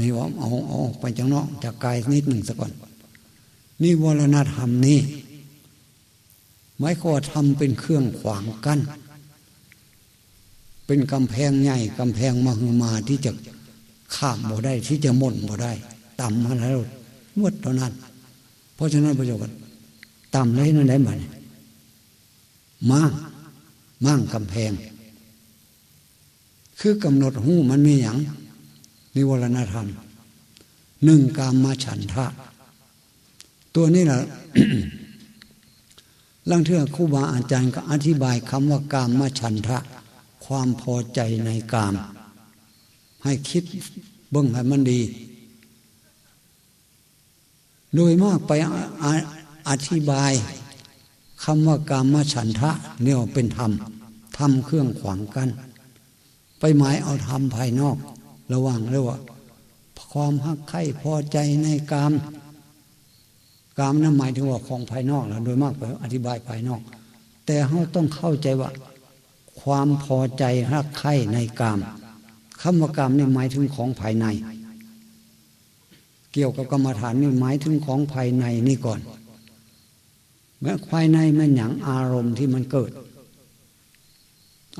นนี้ว่าเอาเอาออกไปจากนอกจากกายนิดหนึ่งสักก่อนนี่วรณธรรมนี่ไม้ข้อทำเป็นเครื่องขวางกัน้นเป็นกำแพงใหญ่กำแพงมหึมาที่จะข้ามบ่ได้ที่จะม่นบ่ได้ต่ำมาแล้วมดเท่านั้น เพราะฉะนั้นประโยชน์ต่ำเลยนั่นได้ไหมมั่งมั่งกำแพง คือกำหนดหูมันมีอย่าง นิวรณธรรมหนึ่งกามมาฉันทะ ตัวนี้แหละลังเทือครูบาอาจารย์ก็อธิบายคำว่ากามมาฉันทะ ความพอใจในกาม ให้คิดเบิ่งให้มันดี โดยมากไปอธิบายคำว่ากามมาฉันทะเนี่ยเป็นธรรมธรรมเครื่องขวางกัน ไปหมายเอาธรรมภายนอก ระว่างเรียกว่า ความหักไข่พอใจในกามกามนั้นหมายถึงว่าของภายนอกแล้วโดยมากไปอธิบายภายนอก แต่เขาต้องเข้าใจว่า ความพอใจรักใคร่ในกามคำว่ากามนี่หมายถึงของภายใน เกี่ยวกับกรรมฐานนี่หมายถึงของภายในนี่ก่อนแม้ภายในมันหยั่งอารมณ์ที่มันเกิด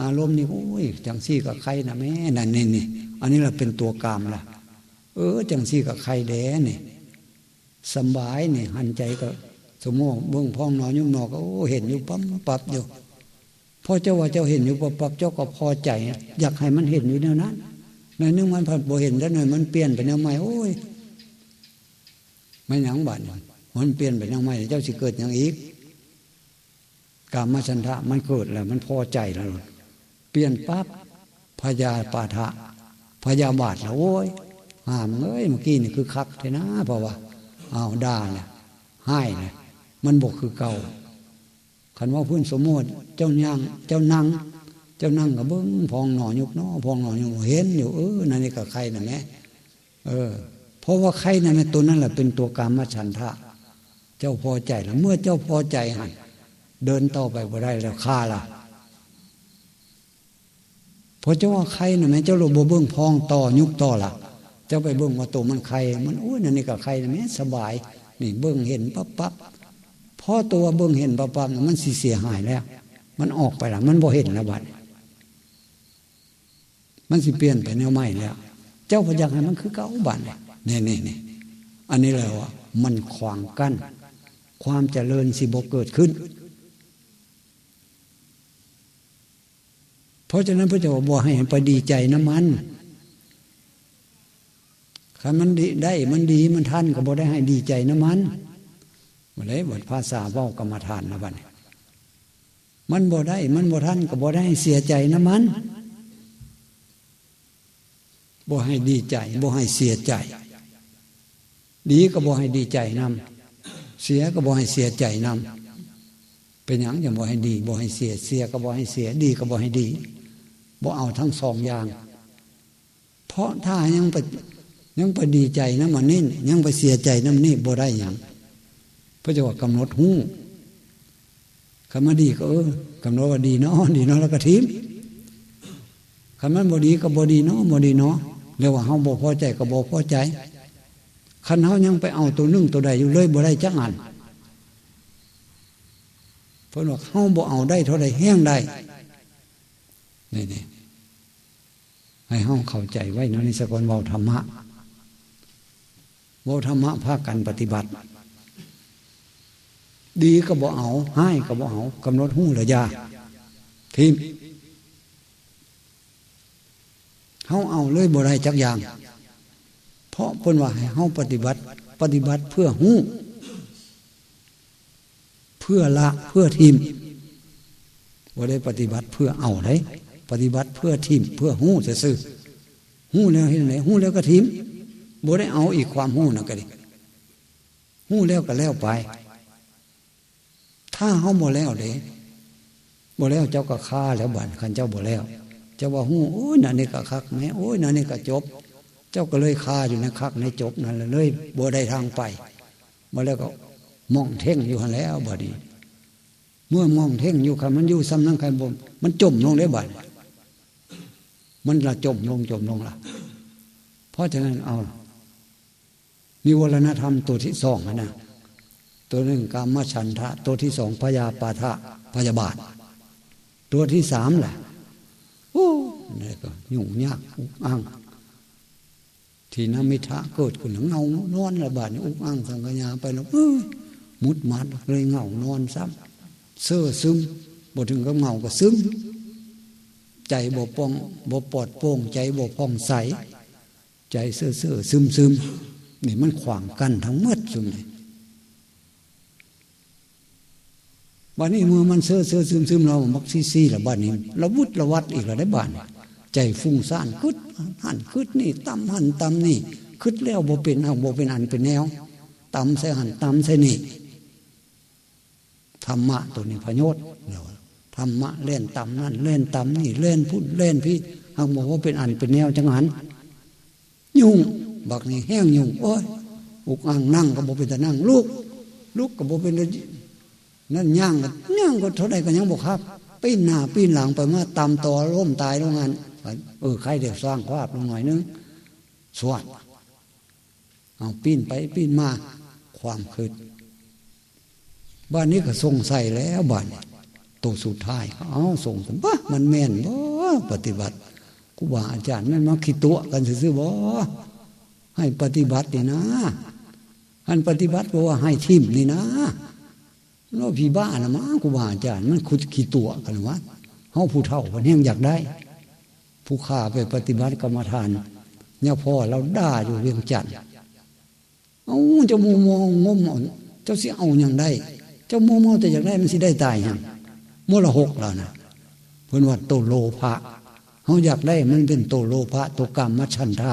อารมณ์นี่โอ้ยจังซี่กับใครนะแม่นั่นนี่นี่ อันนี้เราเป็นตัวกามละเออ จังซี่กับใครแด้นี่ยสบายเนี่ยหันใจก็ สมมติเบื้องพ้องนอนยุ่งนอกก็เห็นอยู่ปั๊มปับอยู่พอเจ้าว่าเจ้าเห็นอยู่ปั๊บปับเจ้าก็พอใจ อยากให้มันเห็นอยู่แนวนั้นในนึงมันผัดบ่เห็นแล้วหน่อยมันเปลี่ยนไปแนวใหม่โอ้ยไม่หยังบัดมันเปลี่ยนไปแนวใหม่เจ้าสิเกิดอย่างอีกกามาชันทะมันเกิดแล้ว มันพอใจแล้ว เปลี่ยนปั๊บพยาปาทะ พยาบาทแล้วโอ้ยห้ามเอ้ยเมื่อกี้นี่คือคักเทนะเพราะว่าเอาด่าเนี่ยให้เนี่ยมันบกคือเก่าคันว่าพื้นสมมติเจ้าย่างเจ้านั่ง เจ้านั่งกับเบิ้งพองหน่อยุกน้อพองหน่อยุกเห็นอยู่เออนั่นนี่กับใครน่ะแม่เออ เพราะว่าใครนั่นตัวนั้นแหละเป็นตัวกรรมฉันทะ เจ้าพอใจแล้วเมื่อเจ้าพอใจหันเดินต่อไปบ่ได้แล้วฆ่าละ พอเจ้าว่าใครนะแม่เจ้าโลบเบิ้งพองต่อยุกต่อละเจ้าไปเบิ้งว่าตัวมันใครมันโอ้ยนั่นนี่กับใครนะแม่สบาย นี่เบิ้งเห็นปั๊บปั๊บพอตัวเบิ้งเห็นปั๊บปั๊บมันเสียหายแล้ว มันออกไปล้วมันบ่เห็นแล้วบัดมันสิเปลี่ยนไปแนวใหม่แล้ว เจ้าพยักให้มันคือเก้าบัดนี่ยนี่นี่อันนี้แล้วอะมันขวางกั้นความเจริญสิบกเกิดขึ้น เพราะฉะนั้นพระเจ้าบอกให้ไปดีใจน้ำมันถ้ามันได้มันดีมันท่านก็บอกได้ให้ดีใจนะมันมาเลยบทภาษาว่ากรรมฐานนะบัดมันบ่ได้ มันบ่ท่านก็บ่ได้ให้เสียใจนะมันบ่ให้ดีใจบ่ให้เสียใจ ดีก็บ่ให้ดีใจนำเสียก็บ่ให้เสียใจนำเป็นอย่างอย่างบ่ให้ดีบ่ให้เสียเสียก็บ่ให้เสียดีก็บ่ให้ดี บ่เอาทั้งสองอย่าง เพราะถ้ายังไปยังไปดีใจนะมันนี่ยังไปเสียใจน้ำนี่บ่ได้อยังพระเจ้ากำหนดหู้คำว่าดีก็เออกำหนดว่าดีเนาะดีเนาะแล้วก็ทิ้มคำนั้นบ่ดีก็บ่ดีเนาะบ่ดีเนาะเรียกว่าเฮาบ่พอใจก็บ่พอใจคันเฮายังไปเอาตัวนึ่งตัวใดอยู่เลยบ่ได้จักอันเพราะว่าเฮาบ่เอาได้เท่าใดแห้งได้นี่นี่ ให้เฮาเข้าใจไว้นะในสกลเว้าธรรมะโมธรรมะภาคกันปฏิบัติ ดีก็บ่เอาให้ก็บ่เอากำหนดหูระยาทีมเฮาเอาเลยบ่ได้จักอย่าง เพราะเพิ่นว่าให้เฮาปฏิบัติ ปฏิบัติเพื่อหูเพื่อละเพื่อทีมบ่ได้ปฏิบัติเพื่อเอาได ปฏิบัติเพื่อทีมเพื่อหู้จะซื้อหู้แล้วเห็นไหนหูแล้วก็ทีมบ่ได้เอาอีกความหู้นะก็ดิหู้แล้วก็แล้วไป ถ้าเขาบ่แล้วเด้บ่แล้วเจ้าก็ฆ่าแล้วบันขันเจ้าบ่แล้ว เจ้าว่าหู้โอ้ยนั่นนี่ก็คักแม่โอ้ยนั่นนี่ก็จบ เจ้าก็เลยฆ่าอยู่ในคักในจบนั่นเลยบ่ได้ทางไปมาแล้วก็มองเท่งอยู่หันแล้วบ่ดีเมื่อมองเท่งอยู่คันมันอยู่ซ้ำนั่งใครบ่มันจมลงได้บัด มันละจมลงจมลงละเพราะฉะนั้นเอานิวรณธรรมตัวที่สองนะตัวหนึ่งกามฉันทะ ตัวที่สองพยาปาทะพยาบาท ตัวที่สามแหละโอ้นี่ก็ยุ่งยากอุกอังทีนมิทะเกิดขึ้นเงานอนระบาดอุกอังสังกญาไปแล้วมุดมัดเลยเงานอนซ้ำเสื้อซึมบ่ถึงก็เงาก็ซึม ใจบ่ปองบ่ปลอดโปร่งใจบ่พองใส ใจเสื้อเสื้อซึมซึมนี่มันขวางกันทั้งหมดซุมนี่บ้านนี้มือมันเสื้อเสื้อซึมซึมเรามักซีซีละบ้านนี้เระวุดระวัดอีกแล้วได้บ้านใจฟุ้งซ่านคึดหันคึดนี่ตำหันตำนี่คึดแล้วบ่เป็นเอาบ่เป็นอันเป็นแนวตำใส่หันตำใส่นี่ธรรมะตัวนี้พยศเนาธ รรมะเล่นตำนั่นเล่นตำนี่เล่นพุ่นเล่นพี่หากบอกว่าเป็นอันเป็นแนวจังหันยุ่งบักนี่แห้งยุ่งโอ้ยอุกอ่างนั่งก็บอกเป็นแต่นั่งลูกลูกก็บอกเป็นนั่นย่างก็ย่างก็เท่าไรก็ยังบอกครับปีนหน้าปีนหลังไปมาตามต่อร่มตายลงงานเออใครเดี๋ยวสร้างภาพลงหน่อยนึงสวดเอาปีนไปปีนมาความคืดบ้านนี้ก็ทรงใส่แล้วบ้าน ตัวสุดท้ายเอาส่งสมบ้ามันแม่นบ่ปฏิบัติกูบาอาจารย์นั่นมาคิดตัวกันซื่อบ่ให้ปฏิบัตินี่นะอันปฏิบัติเพราะว่าให้ทิมนี่นะเราพี่บ้าละมั้งกูบาอาจารย์มันคุดขี้ตัวกันวะเฮาผู้เฒ่าคนนี้อยากได้ ผู้ข้าไปปฏิบัติกรรมฐานเนี่ยพ่อเราด่าอยู่เวียงจันทร์เอาเจ้าโมโมงมเจ้าสิเอาอย่างได้ เจ้าโมโมแต่อยากได้มันสิได้ตายอย่าง มรหกแล้วนะเพื่อนว่าโตโลภะเขาอยากได้มันเป็นโตโลภะโตกรรมมัชันทะ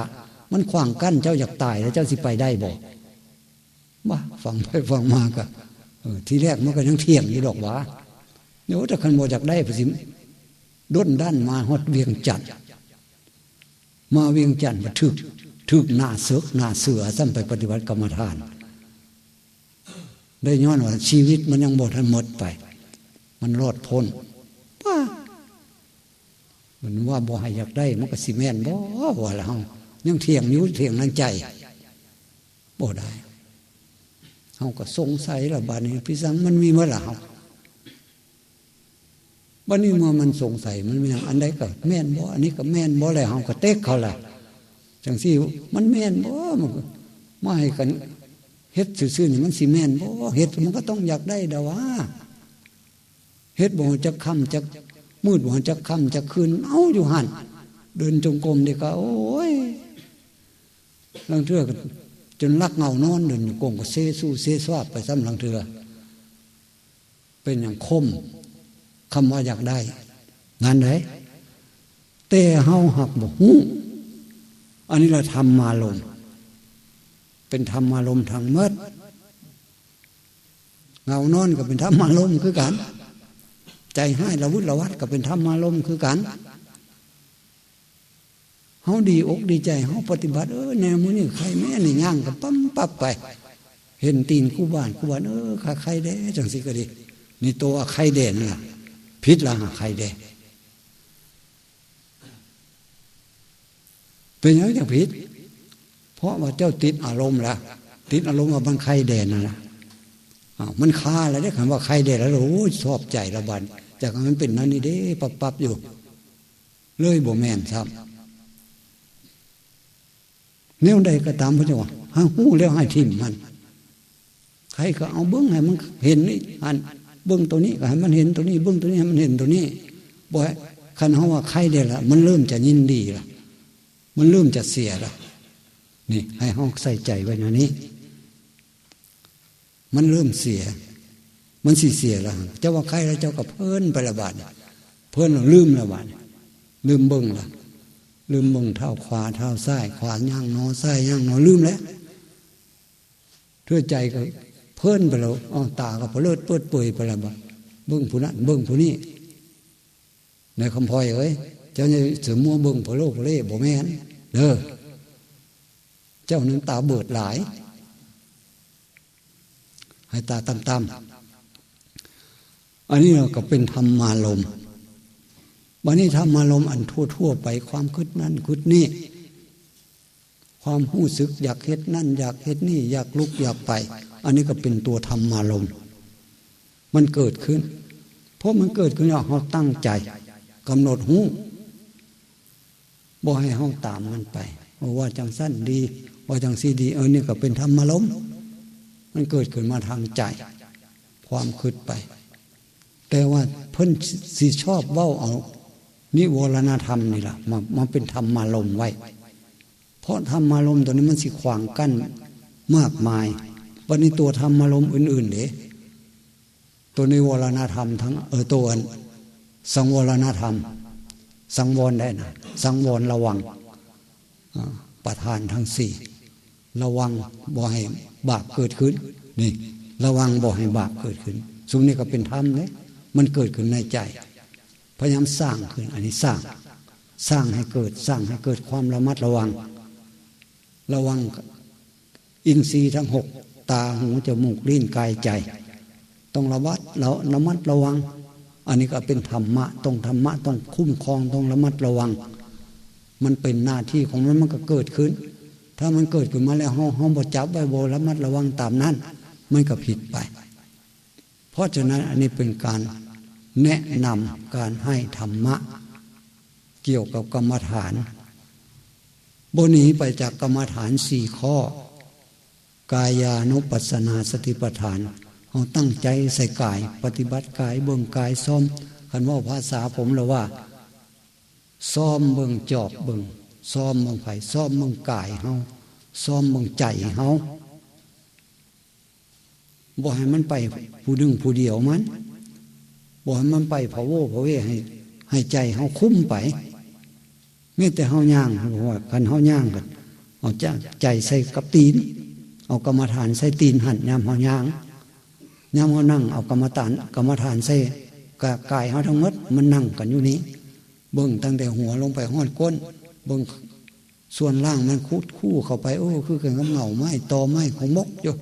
มันขวางกั้นเจ้าอยากตายแล้วเจ้าสิไปได้บอกว่าฟังไปฟังมาก็ทีแรกมันก็ยังเที่ยงอยู่ดอกวะเดี๋ยวถ้าคันโมอยากได้พสิมด้นด้านมาฮอดเวียงจันทร์มาเวียงจันทร์มาถึกถึกหน้าเสือกหน้าเสือซ้ำไปปฏิบัติกรรมฐาน ได้ย้อนว่าชีวิตมันยังหมดทันหมดไป มันรอดพ้นป้ามันว่าบ่ให้อยากได้ มันก็สิแม่นบ่ว่าแล้วยังเถียงนิ้วเถียงนั่งใจบ่ได้เขาก็สงสัยละบานนี้พี่สังมันมีเมื่อไหร่เขาบ้านนี้เมื่อมันสงสัยมันมีอันใดก็แม่นบ่อันนี้ก็แม่นบ่อะไรเขาก็เต๊กเขาละจังสี่มันแม่นบ่มันม่ให้กันเฮ็ดซื่อๆนี่มันสิแม่นบ่เฮ็ดมันก็ต้องอยากได้ดาวะ เฮ็ดบ่จะคำจะมืดบ่จะคำจะคืนเอาอยู่หันเดินจงกรมเด็กก็โอ้ยลังเทือกันจนลักเงานอนเดินอยู่กงก็เซสู้เซสวาบไปซ้ำลังเทือเป็นอย่างคมคำว่าอยากได้ งานไหนเต้เฮาหักบอกหูอันนี้เราทำมาลมเป็นธรรมารมทางเมดเงานอนก็เป็นธรรมารมคือกัน ใจให้ระวุธระวัดก็เป็นธรรมารมคือกันเขาดีอกดีใจเขาปฏิบัติเออแนวมือนี่ใครแม่นี่ย่างกับปั๊มปั๊บไป เห็นตีนคู่บ้านคู่บ้านเออใครเด้จังสิก็ดี นี่ตัวใครเด่นล่ะพิษละใครเด่เป็นย่างนี้พิษเพราะว่าเจ้าติดอารมณ์ละติดอารมณ์ว่ามันใครเด่นนะมันคาอะไรได้คำว่าใครเด่นแล้วโอ้ชอบใจระบัน จากมันเป็นนั่นนี่เด้ปับปับอยู่ เลยบ่แม่นซ้ำแนวใดก็ตามพระเจ้าหาหูแล้วให้ทิมมัน ใครก็เอาเบื้องให้มันเห็นนี่อันเบื้องตัวนี้ก็ให้มันเห็นตัวนี้ เบื้องตัวนี้ให้มันเห็นตัวนี้บ่ยคันเขาว่าใครเดียละมันเริ่มจะยินดีละมันเริ่มจะเสียละนี่ ให้ห้องใส่ใจไว้นะนี้ มันเริ่มเสีย มันสีเสียละเจ้าว่าใครแล้วเจ้าก็เพิ่นไประบาดเพิ่นลืมระบาดลืมเบิ้งละลืมมงเท้าขวาเท้าซ้ายขวาย่างนอซ้ายย่างนอลืมแล้วเพื่อใจก็เพิ่นไปแล้วอ๋อตาก็เลิดเปิดเปื่อยไปล้วบ่เบิ้งผู้นั้นเบิ้งผู้นี้ในคำพอยเอ้ยเจ้าเนี่ยเสือมัวเบิ้งผู้โลกเล่บ่แม่นเด้อเจ้านั้นตาเบิดหลาย ให้ตาต่ำ อันนี้เราก็เป็นธรรมาลมวันนี้ทำอารมณ์อันทั่วทั่วไปความคิดนั้นคิดนี่ ความหู้สึกอยากเฮ็ดนั่น อยากเฮ็ดนี่ อยากลุกอยากไป อันนี้ก็เป็นตัวธรรมารมณ์มันเกิดขึ้น เพราะมันเกิดขึ้นเราตั้งใจกำหนดหูบ่ให้ห้องตามมันไปว่าจังสั้นดี ว่าจังซีดีเออนี่ก็เป็นธรรมารมณ์มันเกิดขึ้นมาทางใจ ความคืดไป แต่ว่าเพิ่นสิชอบเว้าเอา นิวรณธรรมนี่ล่ะมามาเป็นธรรมารมไว้ เพราะธรรมารมตัวนี้มันสิขวางกั้นมากมายวันนี้ตัวธรรมารมอื่นๆเด้ตัวนิวรณธรรมทั้งเออตัวสังวรณธรรม สังวรได้นะสังวรระวังประธานทั้งสี่ระวังบ่ให้บาปเกิดขึ้น นี่ ระวังบ่ให้บาปเกิดขึ้น สุงนี้ก็เป็นธรรมเลย มันเกิดขึ้นในใจ พยายามสร้างขึ้น อันนี้สร้าง สร้างให้เกิดสร้างให้เกิดความระมัดระวัง ระวังอินทรีย์ทั้งหกตาหูจมูกลิ้นกายใจ ต้องระวัดเราระมัดระวัง อันนี้ก็เป็นธรรมะต้องธรรมะต้องคุ้มครองต้องระมัดระวัง มันเป็นหน้าที่ของมันมันก็เกิดขึ้น ถ้ามันเกิดขึ้นมาแล้วห้องห้องบจับไว้โบระมัดระวังตามนั้นมันก็ผิดไป เพราะฉะนั้นอันนี้เป็นการแนะนำการให้ธรรมะ เกี่ยวกับกรรมฐานบนีไปจากกรรมฐานสี่ข้อ กายานุปัสสนาสติปัฏฐานเราตั้งใจใส่กาย ปฏิบัติกายเบิ่งกายซ้อมคันว่าภาษาผมเราว่า ซ้อมเบิ่งจอบเบิ่งซ้อมเบิ่งไผ่ซ้อมเบิ่งกายเฮาซ้อมเบิ่งใจเฮา บ่ให้มันไปผู้ดึงผู้เดียวมันบ่ให้มันไปพะโวพะเวให้ ให้ใจเฮาคุ้มไปมีแต่เฮาย่างว่ากันเฮาย่างกันเอาใจใส่กับตีน เอากรรมฐานใส่ตีนหันยามเฮาย่างยามเฮานั่งเอากรรมฐานกรรมฐานใส่กายเฮาทั้งหมดมันนั่งกันอยู่นี้เบิ่งตั้งแต่หัวลงไปห้อนก้นเบิ่งส่วนล่างมันคูดคู่เข้าไป โอ้ คือกันกับเหงาไม้ตอไม้ของมกอยู่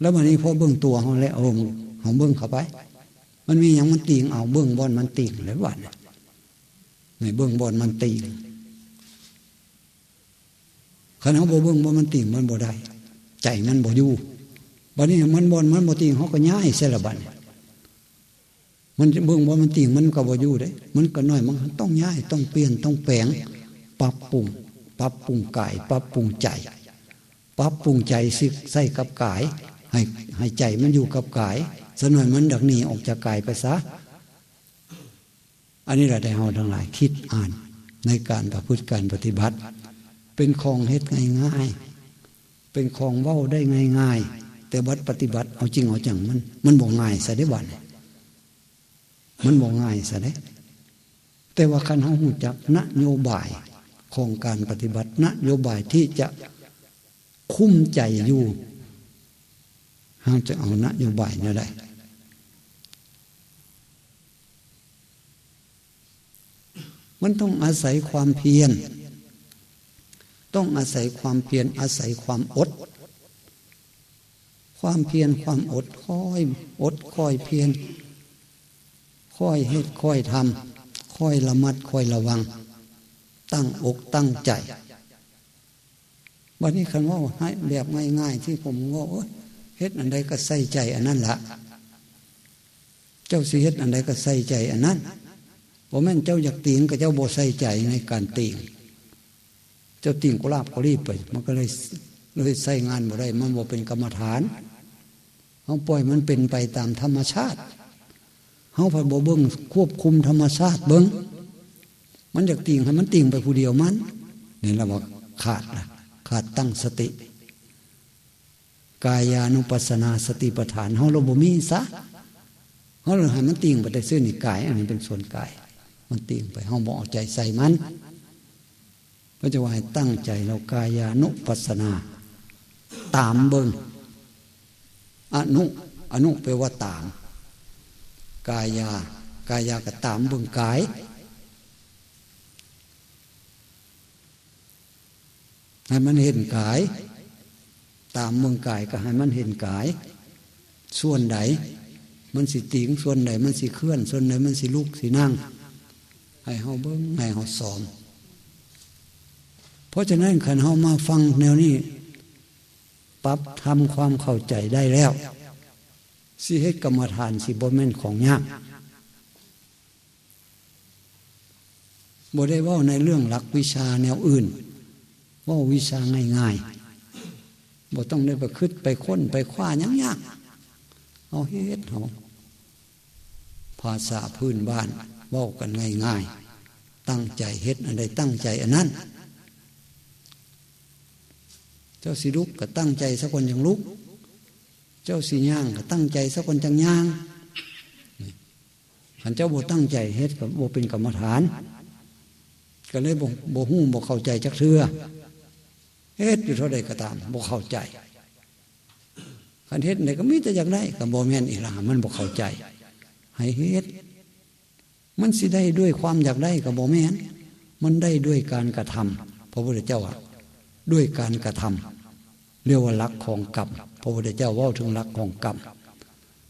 แล้ววันนี้พอเบื้องตัวเขาแล้วเออเขาเบื้องเข้าไป มันมีอย่างมันตีงเอาเบื้องบอลมันตีงเลยวันในเบื้องบอลมันตีงขณะเขาเบื้องบอลมันตีงมันบ่ได้ ใจมันบ่อยู่บัดนี้มันบอลมันบ่ตีงเขาก็ย้ายเสละบัดมันเบื้องบอลมันตีงมันก็บ่อยู่ได้ มันก็น้อยมันต้องย้ายต้องเปลี่ยนต้องแปลงปรับปรุงปรับปรุงกายปรับปรุงใจปรับปรุงใจสิใส่กับกาย ให้ให้ใจมันอยู่กับกายสนวนมันดักหนีออกจากกายไปซะ อันนี้เราได้เอาทั้งหลายคิดอ่านในการประพฤติการปฏิบัติ เป็นของเฮ็ดง่ายๆ เป็นของเว้าได้ง่ายๆ แต่บัดปฏิบัติเอาจริงเอาจังมัน มันบ่ง่ายซะได้บัดมันบ่ง่ายซะได้แต่ว่าคันเฮาหูจักนโยบายของการปฏิบัตินโยบายที่จะคุ้มใจอยู่ ห้าจะเอานโยบายเนี่ยได้มันต้องอาศัยความเพียร ต้องอาศัยความเพียร อาศัยความอด ความเพียร ความอดค่อย อดค่อยเพียร ค่อยเฮ็ดค่อยทำ ค่อยระมัดค่อยระวัง ตั้งอกตั้งใจ วันนี้คันว่าให้แบบง่ายๆที่ผมว่า เฮ็ดอันใดก็ใส่ใจอันนั้นละเจ้าสิเฮ็ดอันใดก็ใส่ใจอันนั้นบ่แม่นเจ้าอยากตีงก็เจ้าบ่ใส่ใจในการตีงเจ้าตีงก็ลาบก็รีบไป มันก็เลยเลยใส่งานบ่ได้ มันบ่เป็นกรรมฐานเขาปล่อยมันเป็นไปตามธรรมชาติเขาพอบ่เบิ้งควบคุมธรรมชาติเบิ้งมันอยากตีงให้มันตีงไปผู้เดียวมันนี่เราบอกขาดละขาดตั้งสติ กายานุปัสนาสติปัฏฐานเขาเราบ่มีซะเขาเราให้มันติ่งไปได้ซื้อนี่กาย อันนี้เป็นส่วนกาย มันติ่งไปเขาบอกใจใส่มันก็จะว่าให้ตั้งใจเรากายานุปัสนา ตามเบิงอนุอนุแปลว่าตาม กายากายาก็ตามเบิงกายให้มันเห็นกาย ตามเมืองกายก็ให้มันเห็นกาย ส่วนไหนมันสิติงส่วนไหนมันสิเคลื่อน ส่วนไหนมันสิลุกสินั่ง ให้เฮาเบิ้งให้เฮาสอมเพราะฉะนั้นขันเฮามาฟังแนวนี้ปรับทำความเข้าใจได้แล้วสิให้กรรมฐานสิบ่แม่นของยากบ่ได้ว่าในเรื่องหลักวิชาแนวอื่น ว่าวิชาง่ายๆ บ่ต้องได้ไปคืดไปค้นไปคว้ายังยากเอาเฮ็ดเอาภาษาพื้นบ้านว่ากันง่ายๆ ตั้งใจเฮ็ดอันใดตั้งใจอันนั้น เจ้าสิลุกก็ตั้งใจสักคนอย่างลุก เจ้าสิย่างก็ตั้งใจสักคนจังย่างขันเจ้าบ่ตั้งใจเฮ็ดกับบ่เป็นกรรมฐาน ก็เลยบ่บ่หู้บ่เข้าใจจักเทือ เฮ็ดอยู่เท่าใดก็ตามบ่เข้าใจคันเฮ็ดไหนก็มีแต่อย่ากได้ก็บ่แม่นอีหลามันบ่เข้าใจ ให้เฮ็ดมันสิได้ด้วยความอยากได้ก็บ่แม่นมันได้ด้วยการกระทำพระพุทธเจ้าอะด้วยการกระทำเรียกว่าลักของกรรมพระพุทธเจ้าว่าถึงลักของกรรม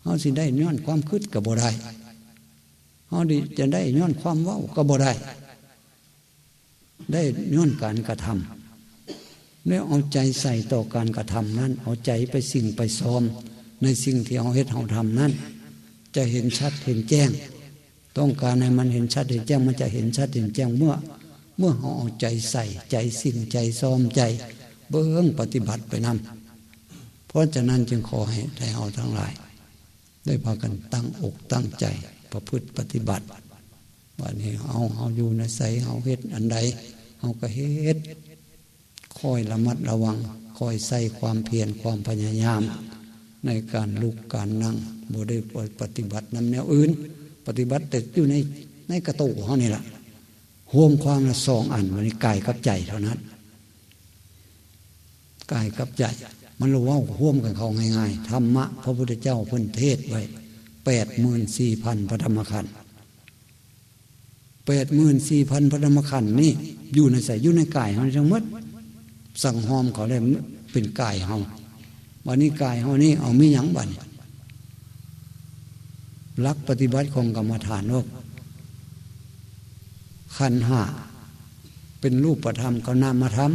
เขาสิได้ย้อนความคืดก็บ่ได้เขาดิจะได้ย้อนความว่าก็บ่ได้ ได้ย้อนการกระทำ เนี่ยเอาใจใส่ต่อการกระทำนั้น เอาใจไปสิ่งไปซ้อม ในสิ่งที่เอาเฮ็ดเอาทำนั้น จะเห็นชัดเห็นแจ้ง ต้องการให้มันเห็นชัดเห็นแจ้ง มันจะเห็นชัดเห็นแจ้งเมื่อ เมื่อเราเอาใจใส่ใจสิ่งใจซ้อมใจ เบื้องปฏิบัติไปนำเพราะฉะนั้นจึงขอให้ได้เอาทั้งหลาย ได้พากันตั้งอกตั้งใจประพฤติปฏิบัติวันนี้เอาเอาอยู่ในใสเอาเฮ็ดอันใดเอาก็เฮ็ด อยระมัดระวัง คอยใส่ความเพียรความพยายาม ในการลุกการนั่งบ่ได้ปฏิบัตินำแนวอื่น ปฏิบัติแต่อยู่ในในกระตูเขานี่แหละห่วมความละสองอันมันกายกับใจเท่านั้นกายกับใจมันรู้ว่าห่วมกันเขาง่ายๆธรรมะพระพุทธเจ้าพ้นเทศไว้แปดหมื่นสี่พันพระธรรมขันธ์แปดหมื่นสี่พันพระธรรมขันธ์นี่อยู่ในใส่อยู่ในกายเขาทั้งหมด สั่งหอมเขาได้เป็นกายเขาวันนี้กายเขานี่เอามีหยังบันรักปฏิบัติของกรรมฐานโลกขันห้าเป็นรูปประธรรมก็นามธรรม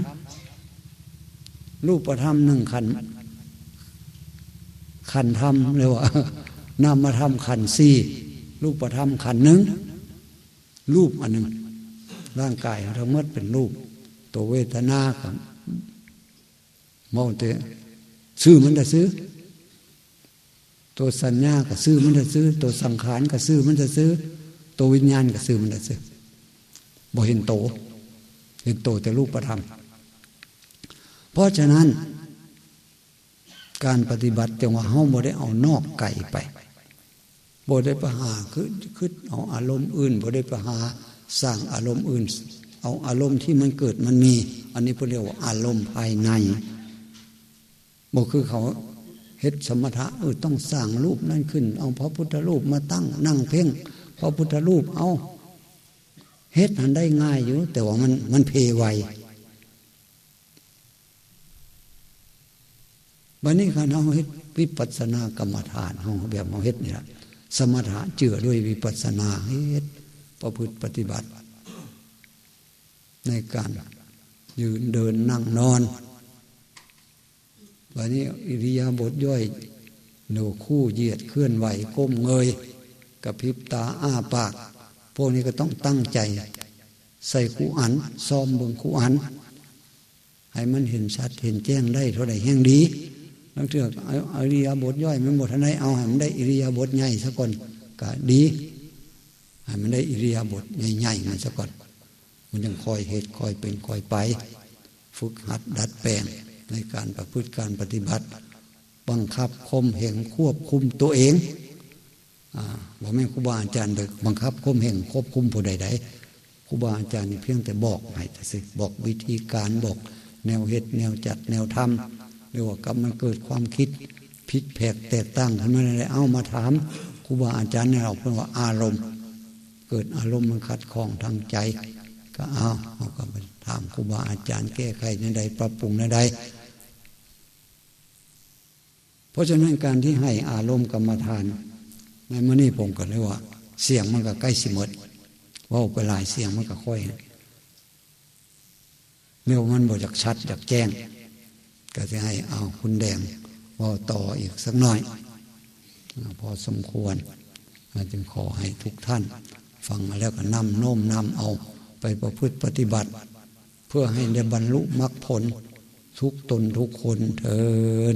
รูปประธรรมหนึ่งขันขันธรรมเรียว่านามธรรมขันสี่รูปประธรรมขันหนึ่งรูปอันหนึ่งร่างกายทั้งหมดเป็นรูป ตัวเวทนากับ มองเตะซื้อมันจะซื้อ ตัวสัญญาก็ซื้อมันจะซื้อ ตัวสังขารก็ซื้อมันจะซื้อ ตัววิญญาณก็ซื้อมันจะซื้อบ่เห็นโต เห็นโตแต่รูปประธรรม เพราะฉะนั้น การปฏิบัติจังว่าเฮาบ่ได้เอานอกไก่ไปบ่ได้ประหาคือคือเอาอารมณ์อื่นบ่ได้ประหาสร้างอารมณ์อื่น เอาอารมณ์ที่มันเกิดมันมี อันนี้พวกเรียกว่าอารมณ์ภายใน บอกคือเขาเฮ็ดสมถะเออต้องสร้างรูปนั่นขึ้น เอาพระพุทธรูปมาตั้งนั่งเพ่งพระพุทธรูปเอาเฮ็ดมันได้ง่ายอยู่ แต่ว่ามันมันเพไววันนี้การเอาเฮ็ดวิปัสสนากรรมฐานเอาแบบเอาเฮ็ดนี่แหละสมถะเจือด้วยวิปัสสนาเฮ็ดประพฤติปฏิบัติ ในการยืนเดินนั่งนอน วันนี้อิริยาบถย่อยหนูคู่เหยียดเคลื่อนไหวก้มเงยกับพริบตาอ้าปาก พวกนี้ก็ต้องตั้งใจ ใส่คู่อันซ้อมเบิงคู่อัน ให้มันเห็นชัดเห็นแจ้งได้เท่าไหร่แห่งดีลังเถือกอิริยาบถย่อยมันหมดทันได้เอาให้มันได้อิริยาบถใหญ่สักคนก็ดีให้มันได้อิริยาบถใหญ่ๆมันสักคนมันยังคอยเหตุคอยเป็นคอยไป ฝึกหัดดัดแปลง ในการประพฤติการปฏิบัติ บังคับคมเหงควบคุมตัวเองบอกแม่ครูบาอาจารย์เด็กบังคับคมเหงควบคุมผู้ใดๆครูบาอาจารย์เพียงแต่บอกให้แต่สิบอกวิธีการบอกแนวเหตุแนวจัดแนวทำเรียกว่ากับมันเกิดความคิดผิดแผกแตกต่างขึ้นมาอะไรเอามาถามครูบาอาจารย์เนี่ยเราเป็นว่าอารมณ์ เกิดอารมณ์มันขัดข้องทางใจ ก็เอาเอาก็ไปถามครูบาอาจารย์แก้ไขในใดปรับปรุงในใด เพราะฉะนั้นการที่ให้อารมณ์กรรมฐานในมื่อนี้ผมก็เลยว่า เสียงมันก็ใกล้สิมดว่าไปหลายเสียงมันก็ค่อยเมื่อมันบ่จากชัดจากแจ้ง ก็จะให้เอาคุณแดงว่าต่ออีกสักหน่อย พอสมควรจึงขอให้ทุกท่าน ฟังมาแล้วก็นำโน้มนำเอาไปประพฤติปฏิบัติ เพื่อให้ได้บรรลุมรรคผลทุกตนทุกคนเทิน